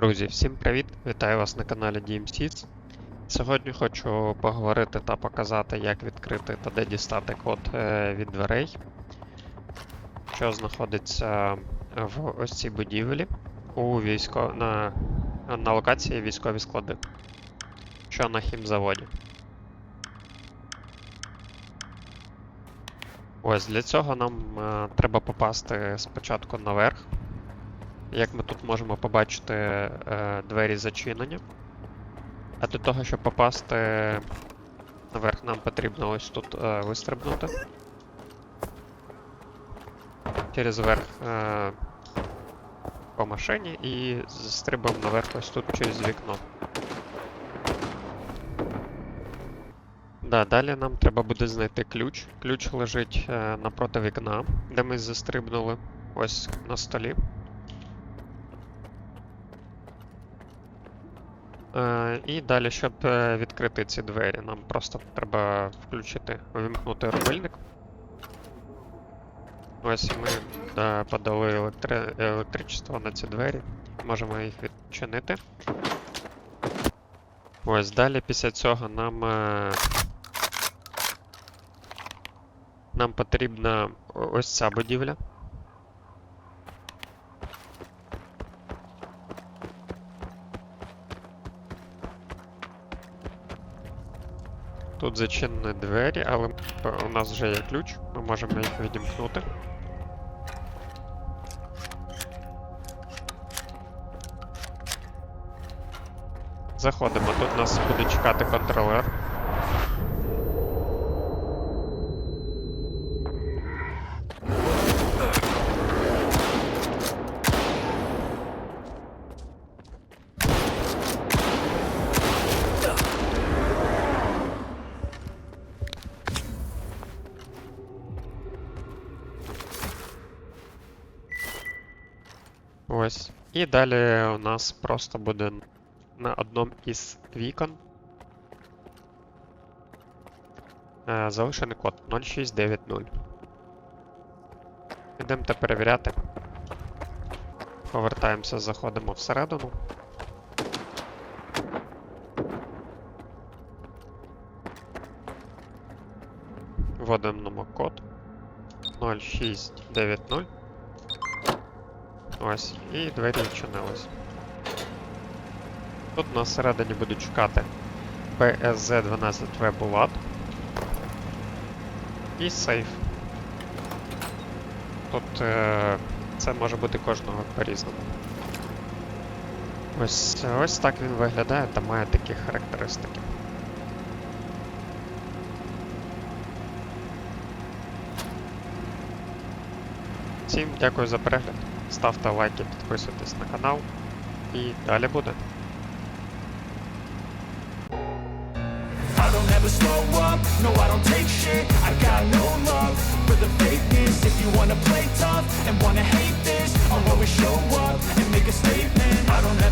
Друзі, всім привіт! Вітаю вас на каналі DMSIS. Сьогодні хочу поговорити та показати, як відкрити та де дістати код е, від дверей, що знаходиться в ось цій будівлі у військо... на... на локації військові склади, що на хімзаводі. Ось для цього нам е, треба попасти спочатку наверх. Як ми тут можемо побачити, е, двері зачинені. А для того, щоб попасти наверх, нам потрібно ось тут е, вистрибнути. Через верх е, по машині і стрибаємо наверх ось тут через вікно. Да, далі нам треба буде знайти ключ. Ключ лежить е, напроти вікна, де ми застрибнули. Ось на столі. Е, і далі, щоб е, відкрити ці двері, нам просто треба включити, увімкнути рубильник. Ось ми е, подали електри... електричество на ці двері. Можемо їх відчинити. Ось далі після цього нам. Нам потрібна ось ця будівля. Тут зачинені двері, але у нас вже є ключ, ми можемо їх відімкнути. Заходимо, тут нас буде чекати контролер. Ось. І далі у нас просто буде на одному із вікон е, залишений код 0690. Ідемо та перевіряти. Повертаємося, заходимо всередину. Вводимо код 0690. Ось, і двері відчинились. Тут нас всередині будуть чекати PSZ12V Bulat і сейф. Тут е, це може бути кожного по-різному. Ось, ось так він виглядає та має такі характеристики. Всім дякую за перегляд. Ставте лайки, підписуйтесь на канал і далі буде. I don't ever slow up, no I don't take shit I got no love for the fakeness If you wanna play tough and wanna hate this I'll always show up and make a statement I don't ever